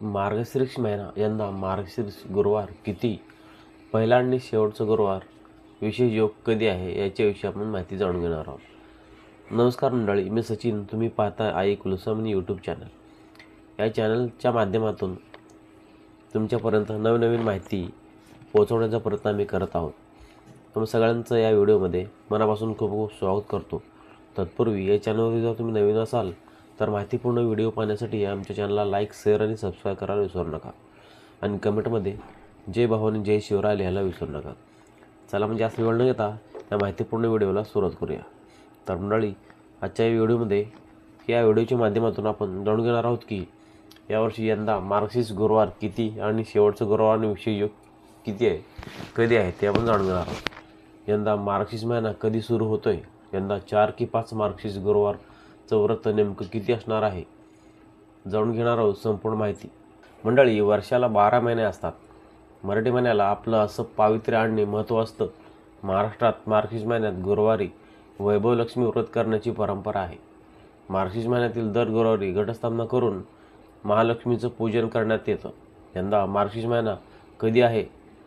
मार्गशीर्ष महिना. यंदा मार्गशीर्ष गुरुवार किती? पहिला आणि शेवटचा गुरुवार विशेष योग कधी आहे याच्याविषयी आपण माहिती जाणून घेणार आहोत. नमस्कार मंडळी मी सचिन. तुम्ही पाहता आई कुलस्वामी यूट्यूब चॅनल या चॅनलच्या माध्यमातून तुमच्यापर्यंत नवनवीन माहिती पोहोचवण्याचा प्रयत्न आम्ही करत आहोत. तुम्ही सगळ्यांचं या व्हिडिओमध्ये मनापासून खूप खूप स्वागत करतो. तत्पूर्वी या चॅनलवर जर तुम्ही नवीन असाल तर माहितीपूर्ण व्हिडिओ पाहण्यासाठी आमच्या चॅनलला लाईक शेअर आणि सबस्क्राईब करायला विसरू नका. आणि कमेंटमध्ये जय भवानी जय शिवराय लिहायला विसरू नका. चला म्हणजे असं वेळ न घेता या माहितीपूर्ण व्हिडिओला सुरुवात करूया. तर मंडळी आजच्या या व्हिडिओमध्ये या व्हिडिओच्या माध्यमातून आपण जाणून घेणार आहोत की यावर्षी यंदा मार्क्सिस्ट गुरुवार किती आणि शेवटचं गुरुवार आणि विषय योग किती आहे कधी आहे ते आपण जाणून घेणार आहोत. यंदा मार्क्सिस्ट महिना कधी सुरू होतो आहे यंदा चार की पाच मार्गशीर्ष चं व्रत नेमकं किती असणार आहे? जाणून घेणार आहोत संपूर्ण माहिती. मंडळी वर्षाला बारा महिने असतात. मराठी महिन्याला आपलं असं पावित्र्य आणणे महत्त्व असतं. महाराष्ट्रात मार्गशीर्ष महिन्यात गुरुवारी वैभवलक्ष्मी व्रत करण्याची परंपरा आहे. मार्गशीर्ष महिन्यातील दर गुरुवारी घटस्थापना करून महालक्ष्मीचं पूजन करण्यात येतं. यंदा मार्गशीर्ष महिना कधी आहे?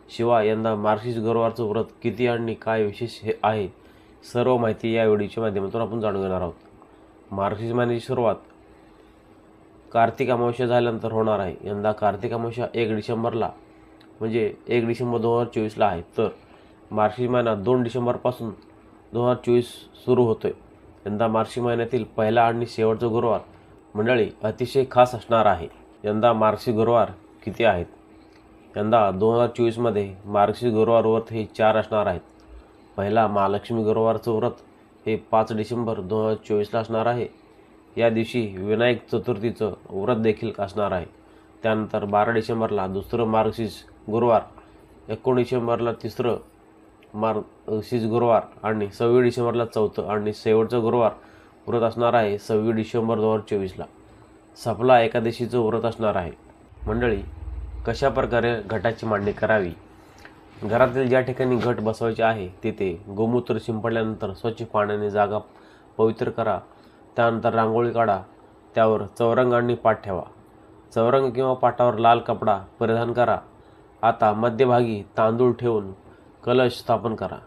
शिवाय यंदा मार्गशीर्ष गुरुवारचं व्रत किती आणि काय विशेष हे आहे? सर्व माहिती या व्हिडिओच्या माध्यमातून आपण जाणून घेणार आहोत. मार्गशीर्ष महिन्याची सुरुवात कार्तिक अमावस्या झाल्यानंतर होणार आहे. यंदा कार्तिक अमावस्या एक डिसेंबरला म्हणजे एक डिसेंबर दोन हजार चोवीसला आहे. तर मार्गशीर्ष महिना दोन डिसेंबरपासून दोन हजार चोवीस सुरू होतो आहे यंदा मार्गशीर्ष महिन्यातील पहिला आणि शेवटचा गुरुवार मंडळी अतिशय खास असणार आहे. यंदा मार्गशीर्ष गुरुवार किती आहेत? यंदा दोन हजार चोवीसमध्ये मार्क्सी गुरुवार व्रत हे चार असणार आहेत. पहिला महालक्ष्मी गुरुवारचं व्रत हे पाच डिसेंबर दोन हजार चोवीसला असणार आहे. या दिवशी विनायक चतुर्थीचं व्रत देखील असणार आहे. त्यानंतर बारा डिसेंबरला दुसरं मार्गशीर्ष गुरुवार एकोणीस डिसेंबरला तिसरं मार्गशीर्ष गुरुवार आणि सव्वीस डिसेंबरला चौथं आणि शेवटचं गुरुवार व्रत असणार आहे सव्वीस डिसेंबर दोन हजार चोवीसला. सफला एकादशीचं व्रत असणार आहे. मंडळी कशा प्रकारे घटाची मांडणी करावी? घरातील ज्या ठिकाणी घट बसवायचे आहे तिथे गोमूत्र शिंपडल्यानंतर स्वच्छ पाण्याने जागा पवित्र करा. त्यानंतर रांगोळी काढा. त्यावर चौरंग आणि पाठ ठेवा. चौरंग किंवा पाटावर लाल कपडा परिधान करा. आता मध्यभागी तांदूळ ठेवून कलश स्थापन करा.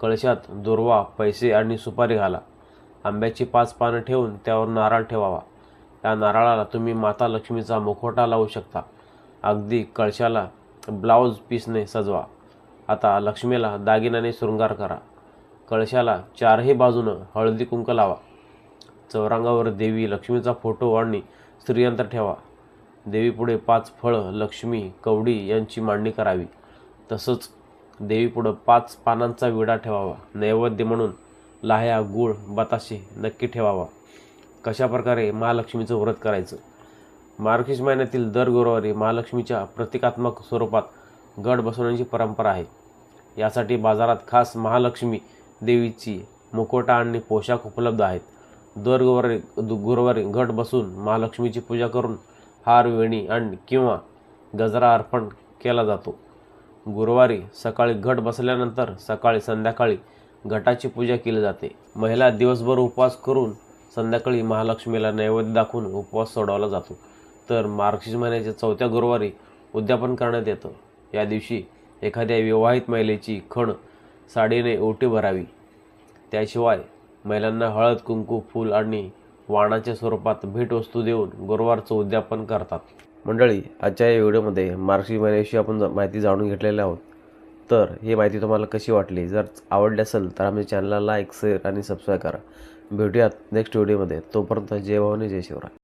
कळशात दुर्वा पैसे आणि सुपारी घाला. आंब्याची पाच पानं ठेवून त्यावर नारळ ठेवावा. या नारळाला तुम्ही माता लक्ष्मीचा मुखवटा लावू शकता. अगदी कळशाला ब्लाऊज पीसने सजवा. आता लक्ष्मीला दागिन्याने शृंगार करा. कळशाला चारही बाजूनं हळदी कुंक लावा. चौरांगावर देवी लक्ष्मीचा फोटो आणि स्त्रियंत्र ठेवा. देवीपुढे पाच फळं लक्ष्मी कवडी यांची मांडणी करावी. तसंच देवीपुढं पाच पानांचा विडा ठेवावा. नैवेद्य म्हणून लाह्या गूळ बताशे नक्की ठेवावा. कशा प्रकारे महालक्ष्मीचं व्रत करायचं? मार्गशीर्ष महिन्यातील दर गुरुवारी महालक्ष्मीच्या प्रतिकात्मक स्वरूपात गड बसवण्याची परंपरा आहे. यासाठी बाजारात खास महालक्ष्मी देवीची मुकोटा आणि पोशाख उपलब्ध आहेत. दर गुरुवारी दु- गुरुवारी घट बसून महालक्ष्मीची पूजा करून हार वेणी आणि किंवा गजरा अर्पण केला जातो. गुरुवारी सकाळी घट बसल्यानंतर सकाळी संध्याकाळी घटाची पूजा केली जाते. महिला दिवसभर उपवास करून संध्याकाळी महालक्ष्मीला नैवेद्य दाखवून उपवास सोडवला जातो. तर मार्गशीर्ष महिन्याच्या चौथ्या गुरुवारी उद्यापन करण्यात येतं. या दिवशी एखाद्या विवाहित महिलेची खण साडीने ओटी भरावी. त्याशिवाय महिलांना हळद कुंकू फूल आणि वाणाच्या स्वरूपात भेटवस्तू देऊन गुरुवारचं उद्यापन करतात. मंडळी आजच्या या व्हिडिओमध्ये मार्गशीर्ष महिन्याविषयी आपण माहिती जाणून घेतलेली आहोत तर ही माहिती तुम्हाला कशी वाटली? जर आवडली असेल तर आमच्या चॅनलला लाईक शेअर आणि सबस्क्राईब करा. भेटूयात नेक्स्ट व्हिडिओमध्ये. तोपर्यंत जय भवानी जय शिवराय.